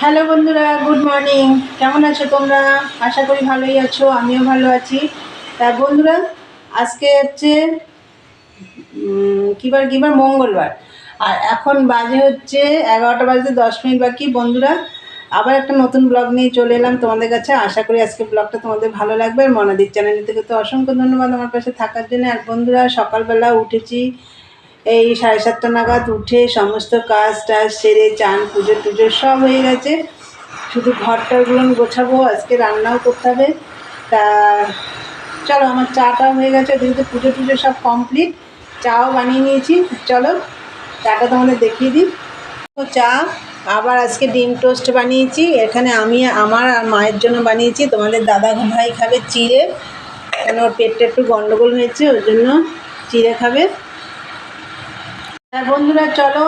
Hello বন্ধুরা, good morning. কেমন আছো তোমরা? আশা করি ভালোই আছো, আমিও ভালো আছি। তা বন্ধুরা, আজকে হচ্ছে কিবার কিবার মঙ্গলবার। আর এখন বাজে হচ্ছে এগারোটা বাজতে দশ মিনিট বাকি। বন্ধুরা, আবার একটা নতুন ব্লগ নিয়ে চলে এলাম তোমাদের কাছে। আশা করি আজকে ব্লগটা তোমাদের ভালো লাগবে। আর মনাদির চ্যানেল থেকে তো অসংখ্য ধন্যবাদ আমার পাশে থাকার জন্য। আর বন্ধুরা, সকালবেলা উঠেছি এই সাড়ে সাতটা নাগাদ উঠে সমস্ত কাজ টাজ সেরে চান, পুজো টুজো সব হয়ে গেছে। শুধু ঘরটাগুলো গোছাবো, আজকে রান্নাও করতে হবে। তা চলো, আমার চাটাও হয়ে গেছে, যেহেতু পুজো টুজো সব কমপ্লিট, চাও বানিয়ে নিয়েছি। চলো, চাটা তোমাদের দেখিয়ে দিই। তো চা, আবার আজকে ডিম টোস্ট বানিয়েছি। এখানে আমি, আমার আর মায়ের জন্য বানিয়েছি। তোমাদের দাদা ভাই খাবে চিড়ে কেন ওর পেটটা একটু গন্ডগোল হয়েছে ওই জন্য চিড়ে খাবে। হ্যাঁ বন্ধুরা, চলো।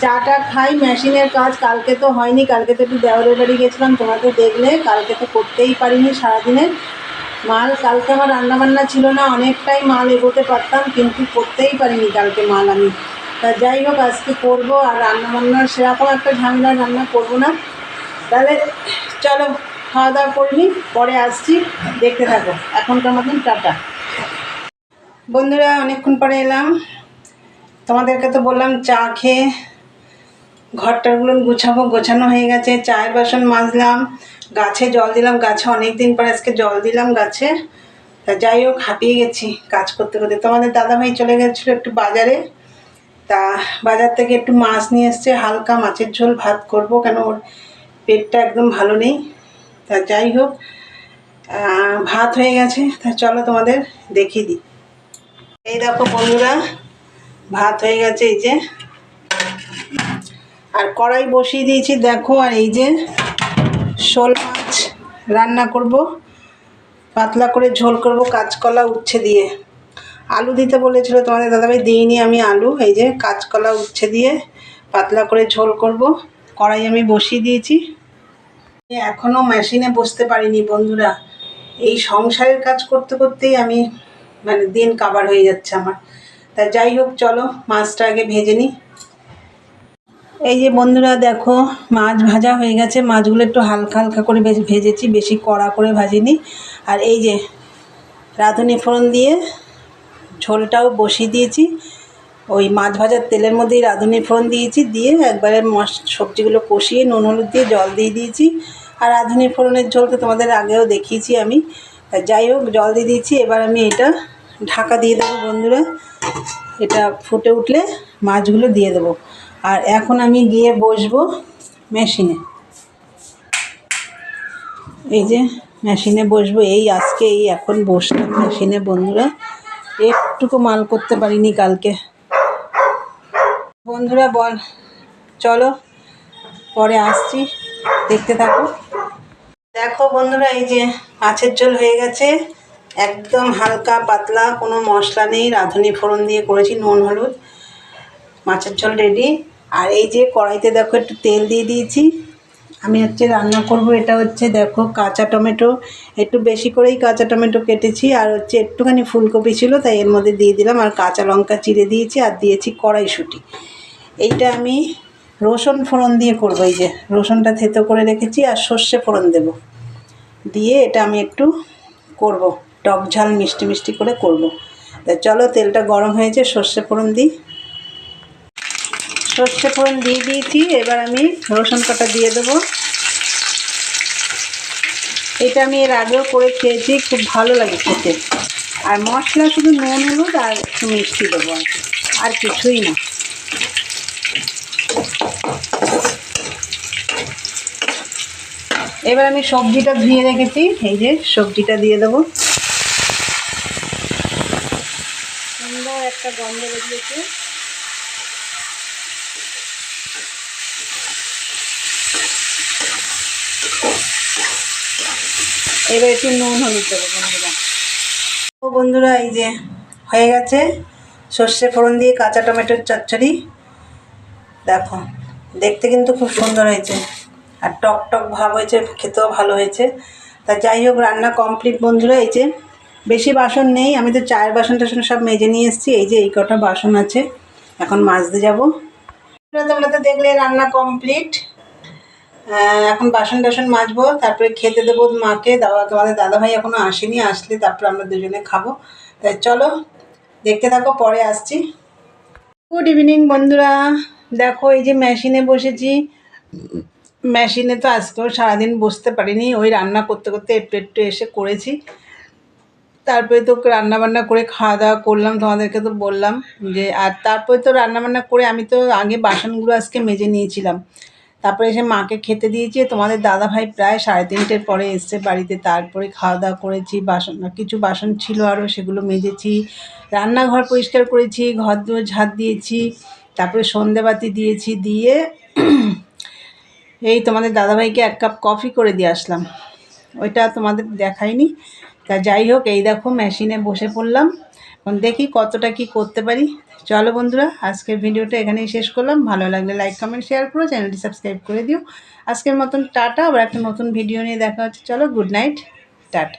চাটা খাই, মেশিনের কাজ। কালকে তো হয়নি, কালকে তো একটু দেওয়ারের বাড়ি গেছিলাম তোমরা তো দেখলে। কালকে তো করতেই পারিনি সারাদিনে। মাল, কালকে আমার রান্নাবান্না ছিল না, অনেকটাই মাল এগোতে পারতাম, কিন্তু করতেই পারিনি কালকে মাল আমি। তা যাই হোক, আজকে করব, আর রান্নাবান্নার সেরকম একটা ঝামেলা রান্না করব না। তাহলে চলো, খাওয়া দাওয়া করিনি পরে আসছি, দেখতে থাকো। এখনকার মতন টাটা। বন্ধুরা, অনেকক্ষণ পরে এলাম। তোমাদেরকে তো বললাম, চা খেয়ে ঘরটাগুলো গুছাবো, গোছানো হয়ে গেছে। চায়ের বাসন মাজলাম, গাছে জল দিলাম। গাছে অনেক দিন পরে আজকে জল দিলাম গাছে। তা যাই হোক, হাঁপিয়ে গেছি কাজ করতে করতে। তোমাদের দাদাভাই চলে গেছিল একটু বাজারে। তা বাজার থেকে একটু মাছ নিয়ে এসছে, হালকা মাছের ঝোল, ভাত করব কেন? ওর পেটটা একদম ভালো নেই। তা যাই হোক ভাত হয়ে গেছে। তা চলো তোমাদের দেখিয়ে দিই। এই দেখো বন্ধুরা ভাত হয়ে গেছে, এই যে। আর কড়াই বসিয়ে দিয়েছি, দেখো, আর এই যে শোল মাছ রান্না করব। পাতলা করে ঝোল করব, কাঁচকলা উচ্ছে দিয়ে। আলু দিতে বলেছিল তোমাদের দাদাভাই, দিইনি আমি আলু, এই যে কাঁচকলা উচ্ছে দিয়ে পাতলা করে ঝোল করব। কড়াই আমি বসিয়ে দিয়েছি। এখনও মেশিনে বসতে পারিনি বন্ধুরা। এই সংসারের কাজ করতে করতেই আমি মানে দিন কাবার হয়ে যাচ্ছে আমার। তা যাই হোক, চলো, মাছটা আগে ভেজে নিই। এই যে বন্ধুরা, দেখো, মাছ ভাজা হয়ে গেছে। মাছগুলো একটু হালকা হালকা করে ভেজেছি, বেশি কড়া করে ভাজিনি। আর এই যে রাঁধুনি ফোড়ন দিয়ে ঝোলটাও বসিয়ে দিয়েছি। ওই মাছ ভাজার তেলের মধ্যেই রাঁধুনি ফোড়ন দিয়েছি, দিয়ে একবারে মশ সবজিগুলো কষিয়ে নুন, হলুদ দিয়ে জল দিয়ে দিয়েছি। আর রাঁধুনি ফোড়নের ঝোল তো তোমাদের আগেও দেখিয়েছি আমি। যাই হোক, জল দিয়ে দিয়েছি। এবার আমি এটা ঢাকা দিয়ে দেবো বন্ধুরা। এটা ফুটে উঠলে মাছগুলো দিয়ে দেবো। আর এখন আমি গিয়ে বসবো মেশিনে। এই যে মেশিনে বসবো, এই আজকে এই এখন বসলাম মেশিনে বন্ধুরা। একটুকু মাল করতে পারিনি কালকে। বন্ধুরা বল, চলো, পরে আসছি। দেখতে থাকো। দেখো বন্ধুরা, এই যে মাছের ঝোল হয়ে গেছে। একদম হালকা, পাতলা, কোনো মশলা নেই। রাঁধুনি ফোড়ন দিয়ে করেছি, নুন, হলুদ, মাছের ঝোল রেডি আর এই যে কড়াইতে দেখো, একটু তেল দিয়ে দিয়েছি। আমি হচ্ছে রান্না করব, এটা হচ্ছে দেখো কাঁচা টমেটো। একটু বেশি করেই কাঁচা টমেটো কেটেছি, আর হচ্ছে একটুখানি ফুলকপি ছিল, তাই এর মধ্যে দিয়ে দিলাম। আর কাঁচা লঙ্কা চিড়ে দিয়েছি, আর দিয়েছি কড়াইশুঁটি। এইটা আমি রসুন ফোড়ন দিয়ে করব, এই যে রসুনটা থেতো করে রেখেছি, আর সর্ষে ফোড়ন দেব। দিয়ে এটা আমি একটু করব। টক ঝাল মিষ্টি মিষ্টি করে করব। তা চলো, তেলটা গরম হয়েছে সর্ষে ফোড়ন দিই। সর্ষে ফোড়ন দিয়ে দিয়েছি, এবার আমি রসুন কাটা দিয়ে দেবো। এটা আমি এর আগেও করে খেয়েছি, খুব ভালো লাগে খেতে। আর মশলা শুধু নুন, হলুদ আর একটু মিষ্টি দেবো আর কিছুই না। এবার আমি সবজিটা ধুয়ে রেখেছি, এই যে সবজিটা দিয়ে দেবো। সুন্দর একটা গন্ধ বেরিয়েছে। এবার একটু নুন, হলুদ দেবো, বন্ধুরা। ও বন্ধুরা, এই যে হয়ে গেছে সর্ষে ফোড়ন দিয়ে কাঁচা টমেটোর চচ্চড়ি। দেখো, দেখতে কিন্তু খুব সুন্দর হয়েছে। আর টক টক ভাব হয়েছে, খেতেও ভালো হয়েছে। তা যাই হোক, রান্না কমপ্লিট, বন্ধুরা, এই যে বেশি বাসন নেই, আমি তো চায়ের বাসন টাসন সব মেজে নিয়ে এসেছি, এই যে এই কটা বাসন আছে, এখন মাজতে যাব। তোমরা তো দেখলে রান্না কমপ্লিট এখন বাসন টাসন মাজবো, তারপরে খেতে দেবো মাকে, দাদা, তোমাদের দাদাভাই এখনও আসেনি, আসলে তারপরে আমরা দুজনে খাব। তাই চলো, দেখতে থাকো, পরে আসছি। গুড ইভিনিং বন্ধুরা। দেখো, এই যে মেশিনে বসেছি। মেশিনে তো আজকেও সারাদিন বসতে পারিনি, ওই রান্না করতে করতে একটু একটু এসে করেছি। তারপরে তো রান্না বান্না করে খাওয়া দাওয়া করলাম, তোমাদেরকে তো বললাম যে, আর তারপরে তো রান্না বান্না করে আমি তো আগে বাসনগুলো আজকে মেজে নিয়েছিলাম। তারপরে এসে মাকে খেতে দিয়েছি, তোমাদের দাদা ভাই প্রায় সাড়ে তিনটের পরে এসছে বাড়িতে, তারপরে খাওয়া দাওয়া করেছি, বাসন, কিছু বাসন ছিল আরও সেগুলো মেজেছি, রান্নাঘর পরিষ্কার করেছি ঘর দুয়ার ঝাঁট দিয়েছি, তারপরে সন্ধেবাতি দিয়েছি, দিয়ে এই তোমাদের দাদাভাইকে এক কাপ কফি করে দিয়ে আসলাম। ওইটা তোমাদের দেখাইনি তা যাই হোক, এই দেখো মেশিনে বসে পড়লাম। দেখি কতটা কি করতে পারি। চলো বন্ধুরা, আজকের ভিডিওটা এখানেই শেষ করলাম। ভালো লাগলে লাইক কমেন্ট শেয়ার করো চ্যানেলটি সাবস্ক্রাইব করে দিও। আজকের মতন টাটা, আবার একটা নতুন ভিডিও নিয়ে দেখা হচ্ছে। চলো গুড নাইট টাটা।